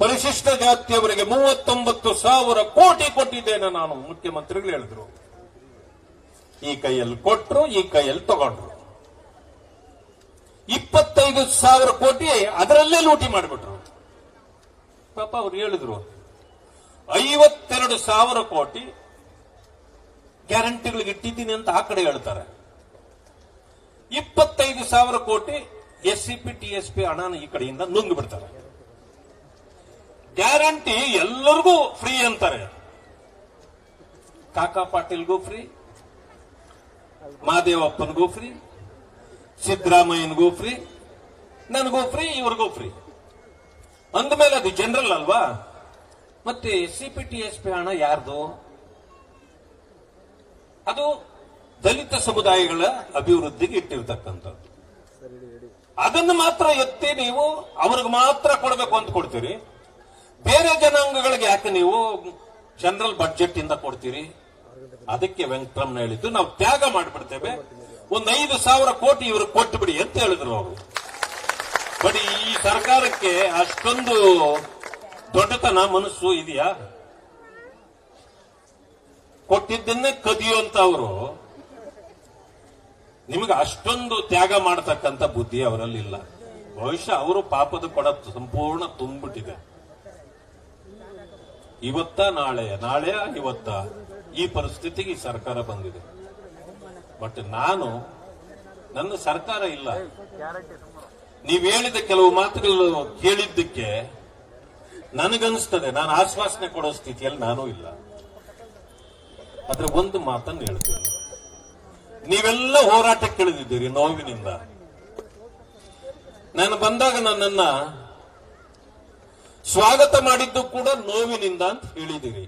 ಪರಿಶಿಷ್ಟ ಜಾತಿಯವರಿಗೆ ಮೂವತ್ತೊಂಬತ್ತು ಸಾವಿರ ಕೋಟಿ ಕೊಟ್ಟಿದ್ದೇನೆ ನಾನು, ಮುಖ್ಯಮಂತ್ರಿಗಳು ಹೇಳಿದ್ರು. ಈ ಕೈಯಲ್ಲಿ ಕೊಟ್ಟರು ಈ ಕೈಯಲ್ಲಿ ತಗೊಂಡ್ರು. ಇಪ್ಪತ್ತೈದು ಸಾವಿರ ಕೋಟಿ ಅದರಲ್ಲೇ ಲೂಟಿ ಮಾಡಿಬಿಟ್ರು. ಪಾಪ ಅವ್ರು ಹೇಳಿದ್ರು, ಐವತ್ತೆರಡು ಸಾವಿರ ಕೋಟಿ ಗ್ಯಾರಂಟಿಗಳಿಗೆ ಇಟ್ಟಿದ್ದೀನಿ ಅಂತ ಆ ಕಡೆ ಹೇಳ್ತಾರೆ. ಇಪ್ಪತ್ತೈದು ಸಾವಿರ crore S C P, T S P ಹಣನ ಈ ಕಡೆಯಿಂದ ನುಂಗ್ ಬಿಡ್ತಾರೆ ಗ್ಯಾರಂಟಿ ಎಲ್ಲರಿಗೂ ಫ್ರೀ ಅಂತಾರೆ. ಕಾಕಾ ಪಾಟೀಲ್ಗೂ ಫ್ರೀ ಮಾದೇವಪ್ಪನಿಗೂ ಫ್ರೀ, ಸಿದ್ದರಾಮಯ್ಯನಿಗೂ ಫ್ರೀ, ನನಗೂ ಫ್ರೀ, ಇವ್ರಿಗೂ ಫ್ರೀ. ಅಂದಮೇಲೆ ಅದು ಜನರಲ್ ಅಲ್ವಾ? ಮತ್ತೆ C P T S P ಹಣ ಯಾರ್ದು? ಅದು ದಲಿತ ಸಮುದಾಯಗಳ ಅಭಿವೃದ್ಧಿಗೆ ಇಟ್ಟಿರ್ತಕ್ಕಂಥದ್ದು. ಅದನ್ನು ಮಾತ್ರ ಎತ್ತಿ ನೀವು ಅವ್ರಿಗೆ ಮಾತ್ರ ಕೊಡಬೇಕು ಅಂತ ಕೊಡ್ತೀರಿ. ಬೇರೆ ಜನಾಂಗಗಳಿಗೆ ಯಾಕೆ ನೀವು ಜನರಲ್ ಬಡ್ಜೆಟ್ ಇಂದ ಕೊಡ್ತೀರಿ? ಅದಕ್ಕೆ ವೆಂಕಟರಮಣ ಹೇಳಿದ್ದು, ನಾವು ತ್ಯಾಗ ಮಾಡಿಬಿಡ್ತೇವೆ. ಒಂದು ಐದು ಸಾವಿರ ಕೋಟಿ ಇವರು ಕೊಟ್ಟು ಬಿಡಿ ಅಂತ ಹೇಳಿದ್ರು ಅವರು. ಬಟ್ ಈ ಸರ್ಕಾರಕ್ಕೆ ಅಷ್ಟೊಂದು ದೊಡ್ಡತನ ಮನಸ್ಸು ಇದೆಯಾ? ಕೊಟ್ಟಿದ್ದನ್ನೇ ಕದಿಯುವಂತ ಅವರು. ನಿಮಗೆ ಅಷ್ಟೊಂದು ತ್ಯಾಗ ಮಾಡತಕ್ಕಂತ ಬುದ್ಧಿ ಅವರಲ್ಲಿ ಇಲ್ಲ ಬಹುಶಃ ಅವರು ಪಾಪದ ಕೊಡ ಸಂಪೂರ್ಣ ತುಂಬಿಟ್ಟಿದೆ ಇವತ್ತ ನಾಳೆ ನಾಳೆ ಇವತ್ತ ಈ ಪರಿಸ್ಥಿತಿಗೆ ಸರ್ಕಾರ ಬಂದಿದೆ. ಬಟ್ ನಾನು, ನನ್ನ ಸರ್ಕಾರ ಇಲ್ಲ. ನೀವು ಹೇಳಿದ ಕೆಲವು ಮಾತುಗಳು ಕೇಳಿದ್ದಕ್ಕೆ ನನಗನ್ಸ್ತದೆ ನಾನು ಆಶ್ವಾಸನೆ ಕೊಡೋ ಸ್ಥಿತಿಯಲ್ಲಿ ನಾನು ಇಲ್ಲ. ಆದ್ರೆ ಒಂದು ಮಾತನ್ನು ಹೇಳ್ತೀನಿ. ನೀವೆಲ್ಲ ಹೋರಾಟಕ್ಕೆ ಇಳಿದಿದ್ದೀರಿ ನೋವಿನಿಂದ. ನಾನು ಬಂದಾಗ ನನ್ನನ್ನ ಸ್ವಾಗತ ಮಾಡಿದ್ದು ಕೂಡ ನೋವಿನಿಂದ ಅಂತ ಹೇಳಿದಿರಿ